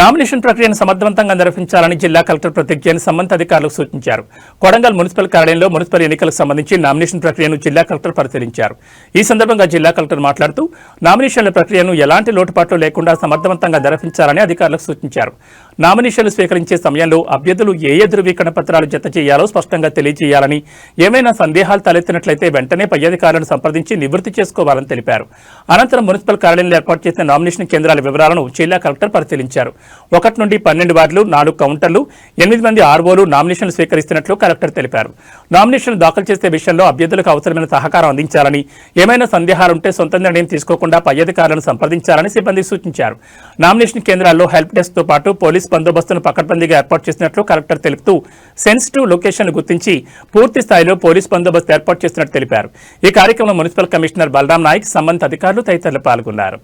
Nomination ప్రక్రియను సమర్థవంతంగా నిర్వహించాలని జిల్లా కలెక్టర్ ప్రతీక్ సంబంధిత అధికారులకు సూచించారు. కొడంగల్ మున్సిపల్ కార్యాలయంలో మున్సిపల్ ఎన్నికలకు సంబంధించి నామినేషన్ ప్రక్రియను జిల్లా కలెక్టర్ పరిశీలించారు. ఈ సందర్భంగా జిల్లా కలెక్టర్ మాట్లాడుతూ నామినేషన్ల ప్రక్రియను ఎలాంటి లోటుపాట్లు లేకుండా సమర్థవంతంగా నిర్వహించాలని అధికారులకు సూచించారు. నామినేషన్లు స్వీకరించే సమయంలో అభ్యర్థులు ఏ ఏ ధృవీకరణ పత్రాలు జత చేయాలో స్పష్టంగా తెలియజేయాలని ఏమైనా సందేహాలు తలెత్తినట్లయితే వెంటనే పై అధికారులను సంప్రదించి నివృత్తి చేసుకోవాలని తెలిపారు. అనంతరం మున్సిపల్ కార్యాలయంలో ఏర్పాటు చేసిన నామినేషన్ కేంద్రాల వివరాలను జిల్లా కలెక్టర్ పరిశీలించారు. ఒకటి నుండి పన్నెండు వార్డులు నాలుగు కౌంటర్లు ఎనిమిది మంది ఆర్వోలు నామినేషన్లు స్వీకరిస్తున్నట్లు కలెక్టర్ తెలిపారు. నామినేషన్లు దాఖలు చేసే విషయంలో అభ్యర్థులకు అవసరమైన సహకారం అందించాలని ఏమైనా సందేహాలుంటే సొంత నిర్ణయం తీసుకోకుండా పై అధికారులను సంప్రదించాలని సిబ్బంది సూచించారు. నామినేషన్ కేంద్రాల్లో హెల్ప్ డెస్క్తో పాటు పోలీస్ బందోబస్తును పకడ్బందీగా ఏర్పాటు చేసినట్లు కలెక్టర్ తెలుపుతూ సెన్సిటివ్ లొకేషన్ గుర్తించి పూర్తి స్థాయిలో పోలీస్ బందోబస్తు ఏర్పాటు చేసినట్టు తెలిపారు. ఈ కార్యక్రమంలో మున్సిపల్ కమిషనర్ బలరాం నాయక్ సంబంధిత అధికారులు తదితరులు పాల్గొన్నారు.